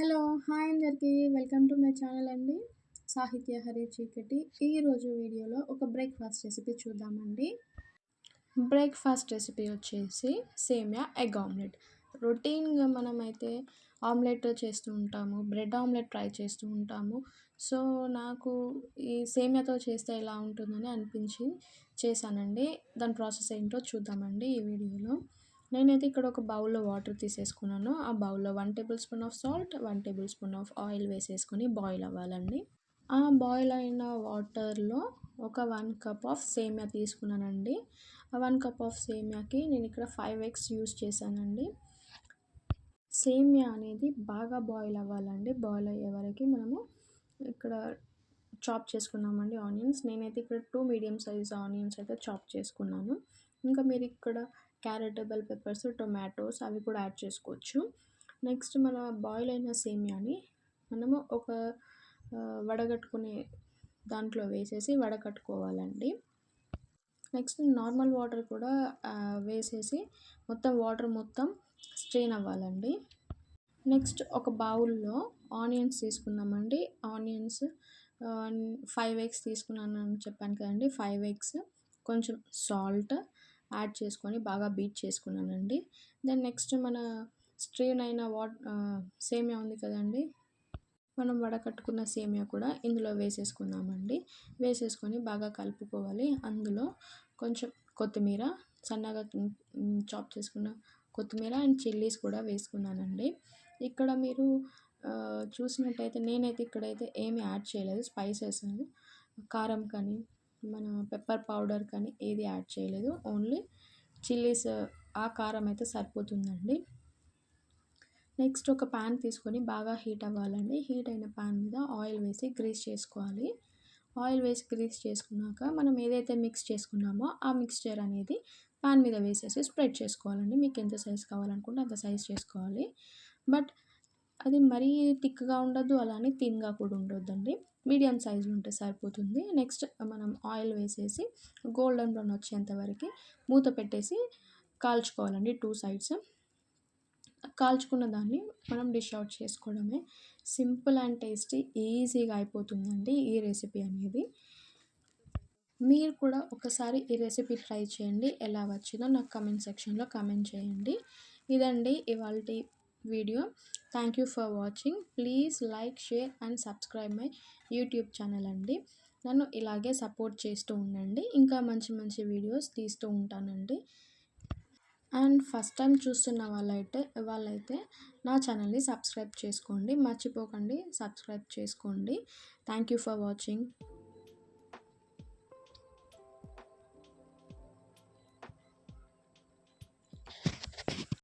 Hello hi అందరికీ. Welcome to my channel అండి. సాహిత్య హరి చీకటి. ఈరోజు వీడియోలో ఒక బ్రేక్ఫాస్ట్ రెసిపీ చూద్దామండి. బ్రేక్ఫాస్ట్ రెసిపీ వచ్చేసి సేమియా ఎగ్ ఆమ్లెట్. రొటీన్గా మనమైతే ఆమ్లెట్ చేస్తూ ఉంటాము బ్రెడ్ ఆమ్లెట్ ట్రై చేస్తూ ఉంటాము. సో నాకు ఈ సేమియాతో చేస్తే ఎలా ఉంటుందని అనిపించి చేశానండి. దాని ప్రాసెస్ ఏంటో చూద్దామండి ఈ వీడియోలో. నేనైతే ఇక్కడ ఒక బౌల్లో వాటర్ తీసేసుకున్నాను. ఆ బౌల్లో one tablespoon of salt one tablespoon of oil వేసేసుకొని బాయిల్ అవ్వాలండి. ఆ బాయిల్ అయిన వాటర్లో ఒక వన్ కప్ ఆఫ్ సేమియా తీసుకున్నానండి. ఆ వన్ కప్ ఆఫ్ సేమియాకి నేను ఇక్కడ ఫైవ్ ఎగ్స్ యూస్ చేశానండి. సేమియా అనేది బాగా బాయిల్ అవ్వాలండి. బాయిల్ అయ్యే వరకు మనము ఇక్కడ చాప్ చేసుకున్నామండి ఆనియన్స్. నేనైతే ఇక్కడ టూ మీడియం సైజ్ ఆనియన్స్ అయితే చాప్ చేసుకున్నాను. ఇంకా మీరు ఇక్కడ క్యారెట్ బెల్ పెప్పర్స్ టొమాటోస్ అవి కూడా యాడ్ చేసుకోవచ్చు. నెక్స్ట్ మన బాయిల్ అయిన సేమియాని మనము ఒక వడగట్టుకునే దాంట్లో వేసేసి వడకట్టుకోవాలండి. నెక్స్ట్ నార్మల్ వాటర్ కూడా వేసేసి మొత్తం వాటర్ మొత్తం స్ట్రెయిన్ అవ్వాలండి. నెక్స్ట్ ఒక బౌల్లో ఆనియన్స్ తీసుకుందామండి. ఆనియన్స్ ఫైవ్ ఎగ్స్ తీసుకున్నాను అని చెప్పాను కదండి. ఫైవ్ ఎగ్స్ కొంచెం సాల్ట్ యాడ్ చేసుకొని బాగా బీట్ చేసుకున్నానండి. దెన్ నెక్స్ట్ మన స్ట్రీన్ అయిన వాట్ సేమియా ఉంది కదండి. మనం వడకట్టుకున్న సేమియా కూడా ఇందులో వేసేసుకున్నామండి వేసేసుకొని బాగా కలుపుకోవాలి. అందులో కొంచెం కొత్తిమీర సన్నగా చాప్ చేసుకున్న కొత్తిమీర అండ్ చిల్లీస్ కూడా వేసుకున్నానండి. ఇక్కడ మీరు చూసినట్టయితే నేనైతే ఇక్కడైతే ఏమి యాడ్ చేయలేదు. స్పైసెస్ కారం కానీ మన పెప్పర్ పౌడర్ కానీ ఏది యాడ్ చేయలేదు. ఓన్లీ చిల్లీస్ ఆ కారం అయితే సరిపోతుందండి. నెక్స్ట్ ఒక ప్యాన్ తీసుకొని బాగా హీట్ అవ్వాలండి. హీట్ అయిన ప్యాన్ మీద ఆయిల్ వేసి గ్రీస్ చేసుకోవాలి. ఆయిల్ వేసి గ్రీస్ చేసుకున్నాక మనం ఏదైతే మిక్స్ చేసుకున్నామో ఆ మిక్స్చర్ అనేది ప్యాన్ మీద వేసేసి స్ప్రెడ్ చేసుకోవాలండి. మీకు ఎంత సైజ్ కావాలనుకుంటే అంత సైజ్ చేసుకోవాలి. బట్ అది మరీ థిక్గా ఉండొద్దు అలానే థిన్గా కూడా ఉండొద్దండి. మీడియం సైజులో ఉంటే సరిపోతుంది. నెక్స్ట్ మనం ఆయిల్ వేసేసి గోల్డెన్ బ్రౌన్ వచ్చేంత వరకు మూత పెట్టేసి కాల్చుకోవాలండి టూ సైడ్స్. కాల్చుకున్న దాన్ని మనం డిష్ అవుట్ చేసుకోవడమే. సింపుల్ అండ్ టేస్టీ ఈజీగా అయిపోతుందండి ఈ రెసిపీ అనేది. మీరు కూడా ఒకసారి ఈ రెసిపీ ట్రై చేయండి. ఎలా వచ్చిందో నాకు కమెంట్ సెక్షన్లో కమెంట్ చేయండి. ఇదండి ఇవాళ video thank you for watching please like share and subscribe my YouTube channel అండి. నన్ను ఇలాగే సపోర్ట్ చేస్తూ ఉండండి. ఇంకా మంచి మంచి వీడియోస్ తీస్తూ ఉంటానండి. అండ్ ఫస్ట్ టైం చూస్తున్న వాళ్ళైతే వాళ్ళైతే నా ఛానల్ని సబ్స్క్రైబ్ చేసుకోండి. మర్చిపోకండి. సబ్స్క్రైబ్ చేసుకోండి. Thank you for watching